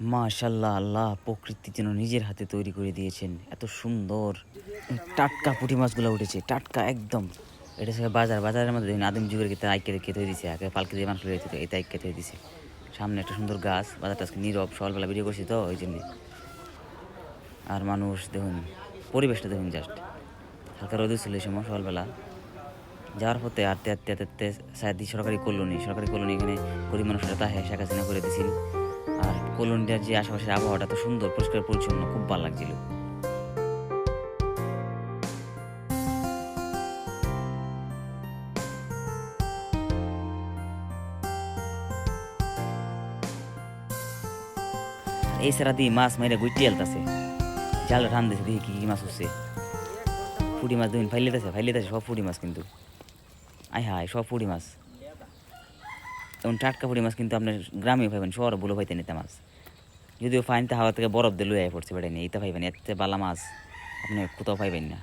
মাশাল্লাহ আল্লাহ প্রকৃতি যেন নিজের হাতে তৈরি করে দিয়েছেন। এত সুন্দর। টাটকা পুঁটি মাছগুলো উঠেছে, টাটকা একদম। এটা সে বাজার, বাজারের মধ্যে আদিম যুগের ক্ষেত্রে আইকে রেখে হয়ে দিছে, আগে পালকে দিয়ে মানুষ রেখে এটা আইকে হয়ে দিছে। সামনে একটা সুন্দর গাছ, বাজারটা আজকে নীরব, সকালবেলা ভিডিও করছি তো, ওই জন্যে। আর মানুষ দেখুন, পরিবেশটা দেখুন জাস্ট হালকা রোদ ছিল এই সময় সকালবেলা। যাওয়ার পথে আটতে আটতে আটতে সায়দি সরকারি কলোনি সরকারি কলোনি এখানে গরিব মানুষরা তাহে শেখ হাসিনা করে আর কলোনিটার যে আশেপাশের আবহাওয়াটা তো সুন্দর, পরিষ্কার পরিচ্ছন্ন, খুব ভালো লাগছিল। এই সারা দিয়ে মাছ মাইরে গুইটি আলতাছে। জাল টান দিছে দেখি কি কি মাছ উঠছে ফুটি মাছ দেখুন ফাইলিতেছে ফাইলিতেছে সব ফুটি মাছ কিন্তু। আয় হায়, সব ফুটি মাছ। এবং টাটকা ফুটি মাছ কিন্তু আপনার গ্রামে পাইবেন, শহর বলে পাইতেন এতে মাছ। যদিও ফাইনতে হাওয়া থেকে বরফ দিয়ে লুয়ে পড়ছে বেড়ে নিয়ে এটা পাইবেন এতে বালা মাছ, আপনি কোথাও পাইবেন না।